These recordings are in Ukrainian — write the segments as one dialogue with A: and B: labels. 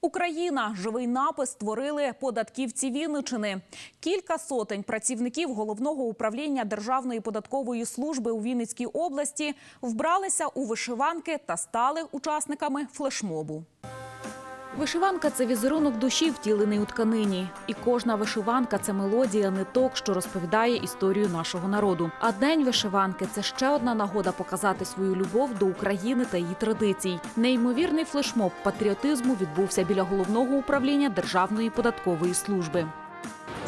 A: Україна живий напис створили податківці Вінничини. Кілька сотень працівників головного управління Державної податкової служби у Вінницькій області вбралися у вишиванки та стали учасниками флешмобу. Вишиванка це візерунок душі, втілений у тканині. І кожна вишиванка це мелодія ниток, що розповідає історію нашого народу. А день вишиванки це ще одна нагода показати свою любов до України та її традицій. Неймовірний флешмоб патріотизму відбувся біля головного управління Державної податкової служби.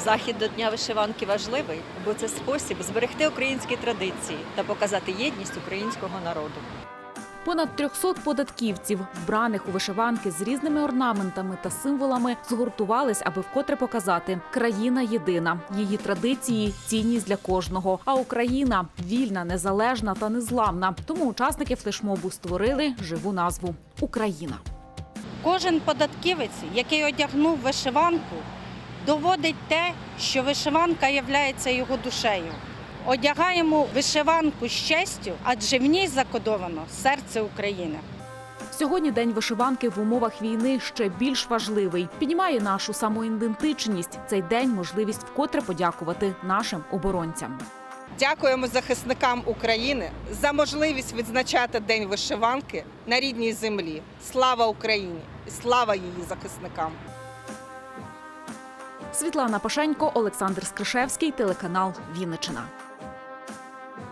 B: Захід до Дня вишиванки важливий, бо це спосіб зберегти українські традиції та показати єдність українського народу.
A: Понад 300 податківців, вбраних у вишиванки з різними орнаментами та символами, згуртувались, аби вкотре показати країна єдина, її традиції, цінність для кожного. А Україна вільна, незалежна та незламна. Тому учасники флешмобу створили живу назву Україна.
C: Кожен податківець, який одягнув вишиванку, доводить те, що вишиванка є його душею. Одягаємо вишиванку з честю, адже в ній закодовано серце України.
A: Сьогодні день вишиванки в умовах війни ще більш важливий. Піднімає нашу самоідентичність. Цей день можливість вкотре подякувати нашим оборонцям.
D: Дякуємо захисникам України за можливість відзначати День вишиванки на рідній землі. Слава Україні! і Слава її захисникам!
A: Світлана Пашенько, Олександр Скришевський, телеканал Вінничина.